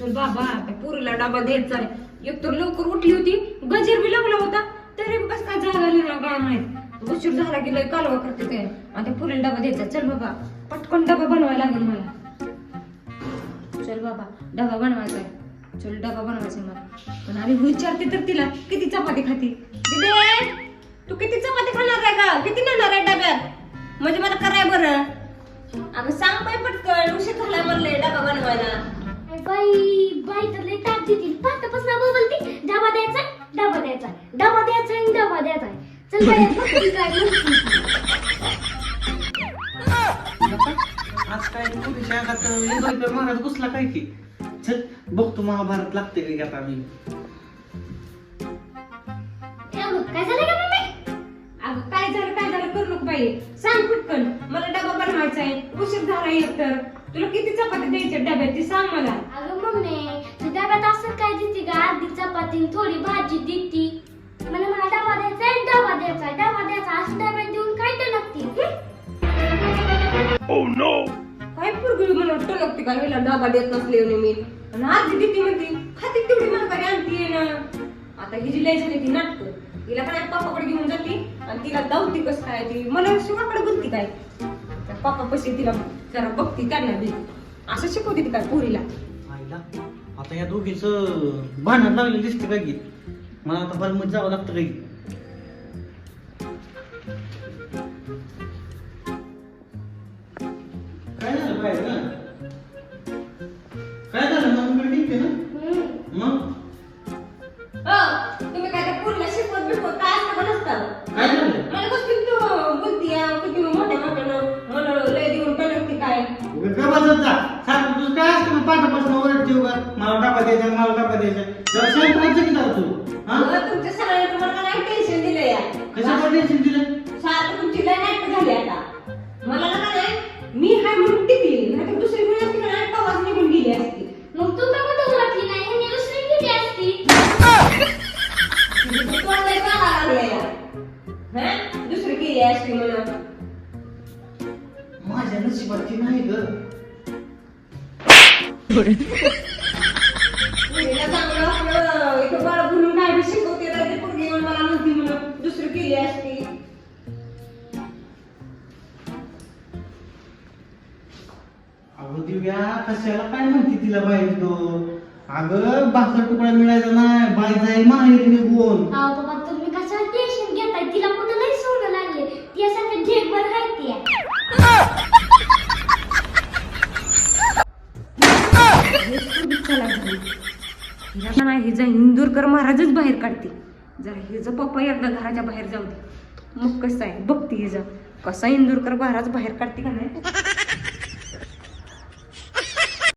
चल बाबा त्या पुरीला डबा द्यायचा आहे एक तर लवकर उठली होती गजर बी लागला होता. तरी बस काय जागा आली काय माहीत उशीर झाला की लय कालवा करते ते. आणि त्या पुरीला डबा द्यायचा. चल बाबा पटकन डबा बनवायला लागेल मला. चल बाबा डबा बनवायचा आहे चल डबा बनवायचा मला. पण आम्ही विचारते तर तिला किती चपाती खाती? तू किती चपाती खाणार आहे का किती नेणार आहे डब्यात? म्हणजे मला कराय बरं. अगं सांग बाई पटकन उशीर झाला म्हणले डबा बनवायला. बाई बाई तर लई ताप देतील पाहतापासून बोलती डबा द्यायचा डबा द्यायचा डबा द्यायचा आणि डबा द्यायचा. चल बाई काय म्हणते. आज काय पुरीच्या अंगात इंद्र रुपये महाराज घुसला काय की? चल बघतो महाभारत लागते की आता मी. काय झालं का मम्मी? अगं काय झालं काय झालं करू नको बाई. सांग पटकन मला डबा बनवायचा आहे उशीर झाला एक तर. तुला किती चपाती द्यायच्या डब्यात ती सांग मला. अगं मम्मी अर्धी चपाती थोडी भाजी देती. मला मला डबा द्यायचा डबा द्यायचा डबा द्यायचा असं डब्यात देऊन काय तर लागते काय पूर्वी मला टलकते का? हिला डबा देत नसले मी. आणि आधी देते म्हणते खाती तेवढी म्हातारी आणतीये ना. आता ही जी लय झाली ती नाटक. तिला काय पप्पाकडे घेऊन जाते आणि तिला धावती कसं काय ती? मला शिवाकडे बोलती काय? पप्पा पशी तिला जरा बघती त्यांना बी. असं शिकवते ती काय पोरीला. आईला? आता या दोघीच भांडण लागले दिसतं काय की? मला आता हॉलमध्ये जावं लागतं काही मला द्यायचा जरा शांत राहायचं की जरा तू. हा? अगं, तुमच्या सगळ्यांना तुम्हाला नाही टेन्शन दिलं या. कशावर टेन्शन दिलं? सारखं तुमची लय नाटक झाली आता. मला ना काय मी हाय म्हणून टिकली. नाही दुसरी मुली असती ना नाटक आवाज निघून गेली असती. मग तू का कुठं वाटली नाही? ह्यांनी दुसरी गेली असती. तुझं तोंड लय काळा लागलंय या. हं? दुसरी केली असती म्हणून. माझ्या नशिबाची नाही ग. अगं दिव्या कशाला काय म्हणते तिला बाई तो? अगं भाकर तुकडा मिळायचा नाही बाई जाईल माहेर निघून अहो बाबा तुम्ही कशाला टेन्शन घेताय? तिला कुठं लई सोनं लागले? ढेकभर ती. हिला का नाही हिचा इंदूरकर महाराजच बाहेर काढते. जरा हिचं पप्पा एकदा घराच्या बाहेर जाऊ दे. मग कसं आहे? बघते हिचा. कसा इंदूरकर महाराज बाहेर काढते का नाही?